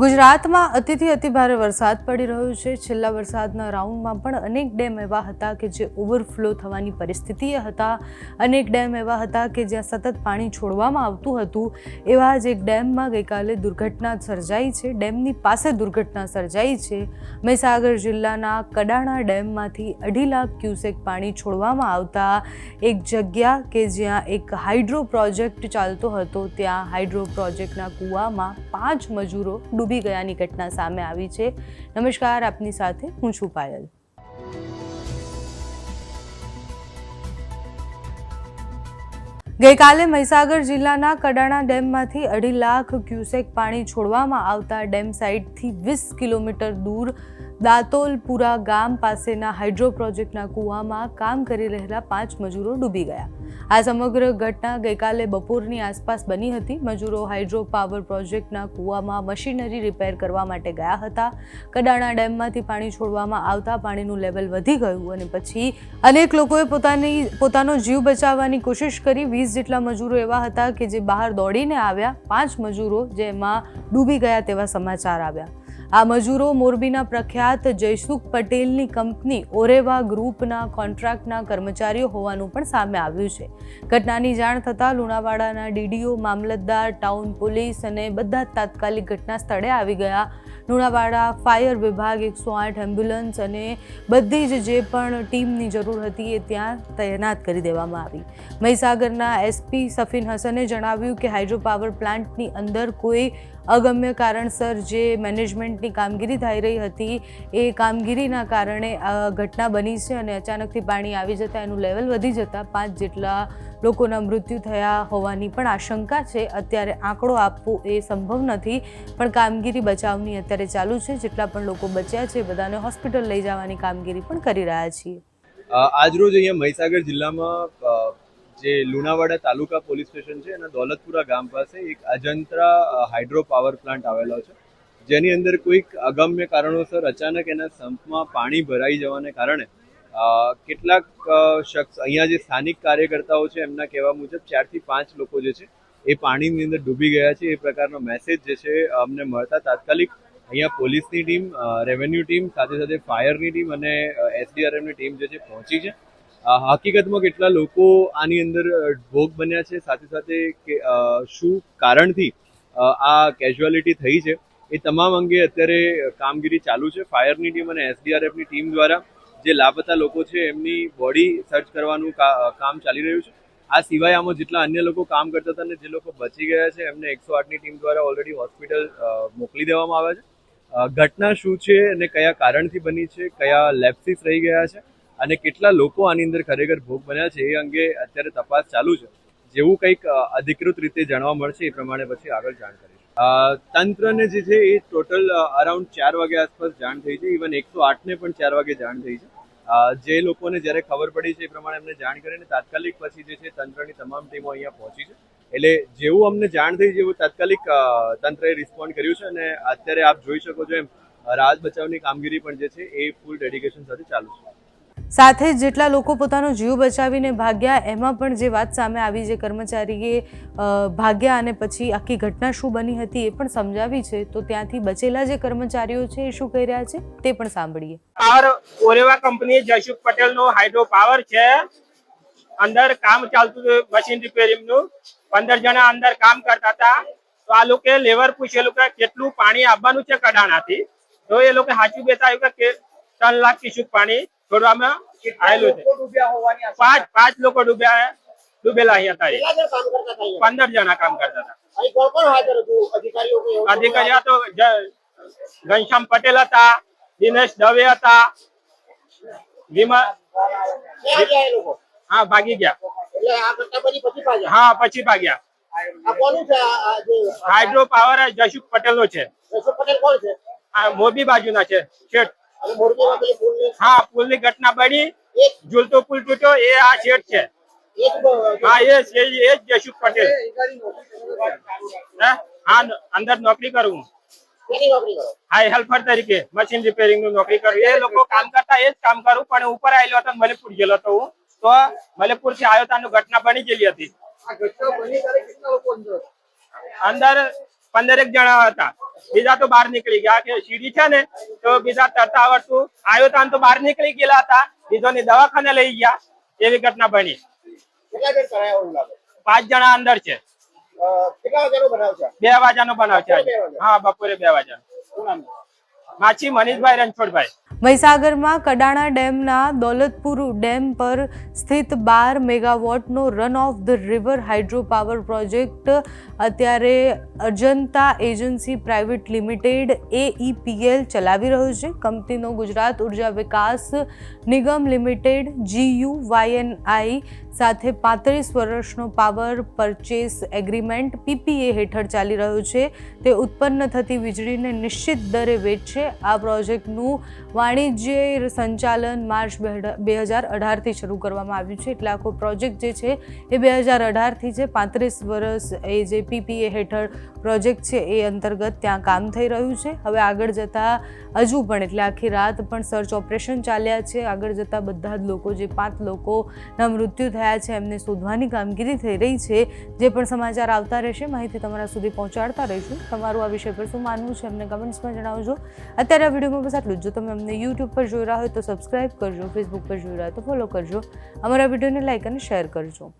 ગુજરાતમાં અતિથી અતિભારે વરસાદ પડી રહ્યો છે. છેલ્લા વરસાદના રાઉન્ડમાં પણ અનેક ડેમ એવા હતા કે જે ઓવરફ્લો થવાની પરિસ્થિતિએ હતા. અનેક ડેમ એવા હતા કે જ્યાં સતત પાણી છોડવામાં આવતું હતું. એવા જ એક ડેમમાં ગઈકાલે દુર્ઘટના સર્જાઈ છે. ડેમની પાસે દુર્ઘટના સર્જાઈ છે. મહીસાગર જિલ્લાના કડાણા ડેમમાંથી અઢી લાખ ક્યુસેક પાણી છોડવામાં આવતા એક જગ્યા કે જ્યાં એક હાઇડ્રો પ્રોજેક્ટ ચાલતો હતો, ત્યાં હાઇડ્રો પ્રોજેક્ટના કૂવામાં પાંચ મજૂરો ડૂબી ગયાની ઘટના સામે આવી છે. નમસ્કાર, આપની સાથે હું છું પાયલ. ગઈકાલે મહીસાગર જિલ્લાના કડાણા ડેમમાંથી અઢી લાખ ક્યુસેક પાણી છોડવામાં આવતા ડેમ સાઇટથી વીસ કિલોમીટર દૂર દાતોલપુરા ગામ પાસેના હાઇડ્રો પ્રોજેક્ટના કૂવામાં કામ કરી રહેલા પાંચ મજૂરો ડૂબી ગયા. આ સમગ્ર ઘટના ગઈકાલે બપોરની આસપાસ બની હતી. મજૂરો હાઇડ્રો પાવર પ્રોજેક્ટના કૂવામાં મશીનરી રિપેર કરવા માટે ગયા હતા. કડાણા ડેમમાંથી પાણી છોડવામાં આવતા પાણીનું લેવલ વધી ગયું અને પછી અનેક લોકોએ પોતાની, પોતાનો જીવ બચાવવાની કોશિશ કરી. વીસ જેટલા મજૂરો એવા હતા કે જે બહાર દોડીને આવ્યા. પાંચ મજૂરો જેમાં ડૂબી ગયા તેવા સમાચાર આવ્યા. આ મજૂરો મોરબીના પ્રખ્યાત જયસુખ પટેલની કંપની ઓરેવા ગ્રુપના કોન્ટ્રાક્ટના કર્મચારીઓ હોવાનું પણ સામે આવ્યું છે. ઘટનાની જાણ થતાં લુણાવાડાના ડીડીઓ, મામલતદાર, ટાઉન પોલીસ અને બધા તાત્કાલિક ઘટના સ્થળે આવી ગયા. લુણાવાડા ફાયર વિભાગ એકસો આઠ એમ્બ્યુલન્સ અને બધી જ જે પણ ટીમની જરૂર હતી એ ત્યાં તૈનાત કરી દેવામાં આવી. મહીસાગરના એસપી સફીન હસને જણાવ્યું કે હાઇડ્રો પાવર પ્લાન્ટની અંદર કોઈ અગમ્ય કારણસર જે મેનેજમેન્ટની કામગીરી થઈ રહી હતી, એ કામગીરીના કારણે આ ઘટના બની છે અને અચાનકથી પાણી આવી જતાં એનું લેવલ વધી જતાં પાંચ જેટલા લોકોના મૃત્યુ થયા હોવાની પણ આશંકા છે. અત્યારે આંકડો આપવો એ સંભવ નથી, પણ કામગીરી બચાવની અત્યારે ચાલુ છે. જેટલા પણ લોકો બચ્યા છે, બધાને હોસ્પિટલ લઈ જવાની કામગીરી પણ કરી રહ્યા છીએ. આજરોજ અહીંયા મહીસાગર જિલ્લામાં જે લુણાવાડા તાલુકા પોલીસ સ્ટેશન છે એના દોલતપુરા ગામ પાસે એક અજંત્રા હાઇડ્રો પાવર પ્લાન્ટ આવેલો છે. જેની અંદર કોઈક અગમ્ય કારણોસર અચાનક એના સંપમાં પાણી ભરાઈ જવાને કારણે કેટલાક શખ્સ, અહીંયા જે સ્થાનિક કાર્યકર્તાઓ છે એમના કહેવા મુજબ ચારથી પાંચ લોકો જે છે એ પાણીની અંદર ડૂબી ગયા છે. એ પ્રકારનો મેસેજ જે છે અમને મળતા તાત્કાલિક અહીંયા પોલીસની ટીમ રેવન્યુ ટીમ, સાથે સાથે ફાયરની ટીમ અને એસડીઆરએમની ટીમ જે છે પહોંચી છે. હકીકતમાં કેટલા લોકો આની અંદર ભોગ બન્યા છે? સાથે સાથે શું કારણથી આ કેઝ્યુઆલિટી થઈ છે? એ તમામ અંગે અત્યારે કામગીરી ચાલુ છે. ફાયરની ટીમ અને એસડીઆરએફની ટીમ દ્વારા જે લાપતા લોકો છે, એમની બોડી સર્ચ કરવાનું કામ ચાલી રહ્યું છે. આ સિવાય આમાં જેટલા અન્ય લોકો કામ કરતા હતા અને જે લોકો બચી ગયા છે, એમને એકસો આઠની ટીમ દ્વારા ઓલરેડી હોસ્પિટલ મોકલી દેવામાં આવ્યા છે. ઘટના શું છે અને કયા કારણથી બની છે? કયા લેપ્સિસ રહી ગયા છે? અને કેટલા લોકો આની અંદર ખરેખર ભોગ બન્યા છે એ અંગે અત્યારે તપાસ ચાલુ છે. જેવું કંઈક અધિકૃત રીતે જાણવા મળશે એ પ્રમાણે પછી આગળ જાણ કરીશું. તંત્રને જે છે એ ટોટલ અરાઉન્ડ ચાર વાગે આસપાસ જાણ થઈ છે. ઇવન એકસો આઠને પણ ચાર વાગે જાણ થઈ છે. જે લોકોને જ્યારે ખબર પડી છે એ પ્રમાણે અમને જાણ કરીને તાત્કાલિક પછી જે છે તંત્રની તમામ ટીમો અહીંયા પહોંચી છે. એટલે જેવું અમને જાણ થઈ જેવું તાત્કાલિક તંત્રએ રિસ્પોન્ડ કર્યું છે અને અત્યારે આપ જોઈ શકો છો એમ રાહત બચાવની કામગીરી પણ જે છે એ ફૂલ ડેડિકેશન સાથે ચાલુ છે. સાથે જેટલા લોકો પોતાનો જીવ બચાવીને ભાગ્યા, એમાં પણ જે વાત સામે આવી જે કર્મચારીએ ભાગ્યા અને પછી આખી ઘટના શું બની હતી એ પણ સમજાવી છે, તો ત્યાંથી બચેલા જે કર્મચારીઓ છે એ શું કહી રહ્યા છે તે પણ સાંભળીએ. પાવર, ઓરેવા કંપની જયસુખ પટેલ નો હાઇડ્રો પાવર છે. અંદર કામ ચાલતું હતું મશીન રિપેરિંગનું પંદર જણા અંદર કામ કરતા હતા. તો આ લોકો લેવર પૂછેલું કે કેટલું પાણી આવવાનું છે કડાણાથી તો એ લોકો સાચું બેતા આવ્યું કે ત્રણ લાખ કિશુક પાણી છોડવામાં આવેલું છે. પાંચ પાંચ લોકો ડૂબ્યા ડૂબેલા અહીંયા હતા પંદર જણા કામ કરતા હતા. અધિકારીઓ તો જ- ઘનશ્યામ પટેલ હતા દિનેશ દવે હતા. વિમલ હા ભાગી ગયા. હા પછી ભાગ્યા. હાઇડ્રો પાવર જશુક પટેલ નો છે? આ મોરબી બાજુના છે. શેઠ હા પુલની ઘટના બની. ઝૂલતો પુલ તૂટ્યો એ આ શેઠ છે. હા એ જ- એ જ- જશુક પટેલ. હા? અંદર નોકરી કરું હા. હેલ્પર તરીકે મશીન રિપેરિંગનું નોકરી કરું. એ લોકો કામ કરતા એ જ કામ કરું પણ ઉપર આવેલો હતો મલેપુર ગયેલો હતો હું. તો મલેપુરથી આવ્યો તાનું ઘટના બની ગયેલી હતી. અંદર પંદરેક જણા હતા. બીજા તો બહાર નીકળી ગયા કે સીડી છે ને તો બીજા તરતા આવડતું આવ્યો તાન તો બહાર નીકળી ગયેલા હતા બીજોની દવાખાને લઈ ગયા એવી ઘટના બની. પાંચ જણા અંદર છે. બે વાગ્યાનો બનાવ છે હા બપોરે બે છે? માછી મનીષભાઈ રણછોડભાઈ. મહીસાગરમાં કડાણા ડેમના દોલતપુર ડેમ પર સ્થિત બાર મેગાવોટનો run of the river hydro power project અત્યારે Ajanta agency private limited AEPL ચલાવી રહ્યું છે. કંપનીનો ગુજરાત ઊર્જા વિકાસ નિગમ લિમિટેડ જીયુ વાયએનઆઈ સાથે પાંત્રીસ વર્ષનો પાવર પરચેસ એગ્રીમેન્ટ પીપીએ હેઠળ ચાલી રહ્યો છે. તે ઉત્પન્ન થતી વીજળીને નિશ્ચિત દરે વેચશે આ પ્રોજેક્ટનું વાણિજ્ય સંચાલન માર્ચ બે હજાર અઢારથી શરૂ કરવામાં આવ્યું છે. એટલે આખો પ્રોજેક્ટ જે છે એ બે હજાર અઢારથી છે પાંત્રીસ વર્ષ એ જે પીપીએ હેઠળ પ્રોજેક્ટ છે એ અંતર્ગત ત્યાં કામ થઈ રહ્યું છે. હવે આગળ જતાં હજુ પણ એટલે આખી રાત પણ સર્ચ ઓપરેશન ચાલ્યા છે. આગળ જતાં બધા જ લોકો, જે પાંચ લોકોના મૃત્યુ થયા છે, એમને શોધવાની કામગીરી થઈ રહી છે. જે પણ સમાચાર આવતા રહેશે, માહિતી તમારા સુધી પહોંચાડતા રહીશું. તમારું આ વિષય પર શું માનવું છે, અમને કમેન્ટ્સમાં જણાવજો. અત્યારે આ વિડીયોમાં બસ આટલું જ. જો તમે અમને યુટ્યુબ પર જોઈ રહ્યા હોય તો સબસ્ક્રાઇબ કરજો ફેસબુક પર જોઈ રહ્યા હોય તો ફોલો કરજો. અમારા વિડીયોને લાઇક અને શેર કરજો.